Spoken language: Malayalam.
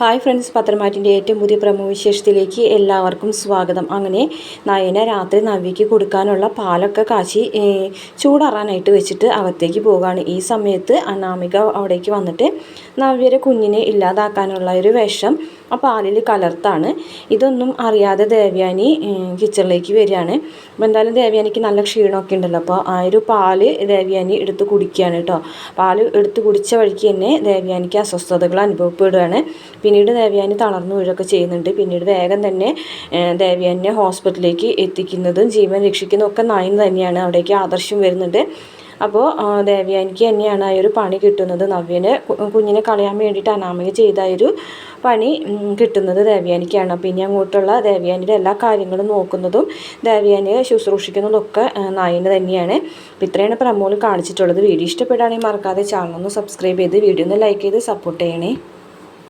ഹായ് ഫ്രണ്ട്സ് പത്രമാറ്റിന്റെ ഏറ്റവും പുതിയ പ്രമുഖ വിശേഷത്തിലേക്ക് എല്ലാവർക്കും സ്വാഗതം. അങ്ങനെ നയന രാത്രി നവ്യയ്ക്ക് കൊടുക്കാനുള്ള പാലൊക്കെ കാച്ചി ചൂടാറാനായിട്ട് വെച്ചിട്ട് അകത്തേക്ക് പോവുകയാണ് ഈ സമയത്ത് അനാമിക അവിടേക്ക് വന്നിട്ട് നവ്യരെ കുഞ്ഞിനെ ഇല്ലാതാക്കാനുള്ള ഒരു വിഷം ആ പാലിൽ കലർത്താണ്. ഇതൊന്നും അറിയാതെ ദേവയാനി കിച്ചണിലേക്ക് വരികയാണ്. അപ്പോൾ എന്തായാലും ദേവയാനിക്ക് നല്ല ക്ഷീണമൊക്കെ ഉണ്ടല്ലോ. അപ്പോൾ ആ ഒരു പാൽ ദേവയാനി എടുത്ത് കുടിക്കുകയാണ് കേട്ടോ. പാൽ എടുത്ത് കുടിച്ച വഴിക്ക് തന്നെ ദേവയാനിക്ക് അസ്വസ്ഥതകൾ അനുഭവപ്പെടുകയാണ്. പിന്നീട് ദേവയാനി തളർന്നു വീഴൊക്കെ ചെയ്യുന്നുണ്ട്. പിന്നീട് വേഗം തന്നെ ദേവയാനിനെ ഹോസ്പിറ്റലിലേക്ക് എത്തിക്കുന്നതും ജീവൻ രക്ഷിക്കുന്നതും ഒക്കെ നയം തന്നെയാണ്. അവിടേക്ക് ആദർശം വരുന്നുണ്ട്. അപ്പോൾ ദേവിയാനിക്ക് തന്നെയാണ് ആ ഒരു പണി കിട്ടുന്നത്. നവ്യനെ കുഞ്ഞിനെ കളയാൻ വേണ്ടിയിട്ട് അനാമിക ചെയ്ത ഒരു പണി കിട്ടുന്നത് ദേവ്യാനിക്കാണ് പിന്നെ അങ്ങോട്ടുള്ള ദേവ്യാനിയുടെ എല്ലാ കാര്യങ്ങളും നോക്കുന്നതും ദേവ്യാനിയെ ശുശ്രൂഷിക്കുന്നതൊക്കെ നായന് തന്നെയാണ്. അപ്പോൾ ഇത്രയാണ് പ്രമോൾ കാണിച്ചിട്ടുള്ളത്. വീഡിയോ ഇഷ്ടപ്പെടുകയാണെങ്കിൽ മറക്കാതെ ചാനൽ ഒന്ന് സബ്സ്ക്രൈബ് ചെയ്ത് വീഡിയോ ഒന്ന് ലൈക്ക് ചെയ്ത് സപ്പോർട്ട് ചെയ്യണേ.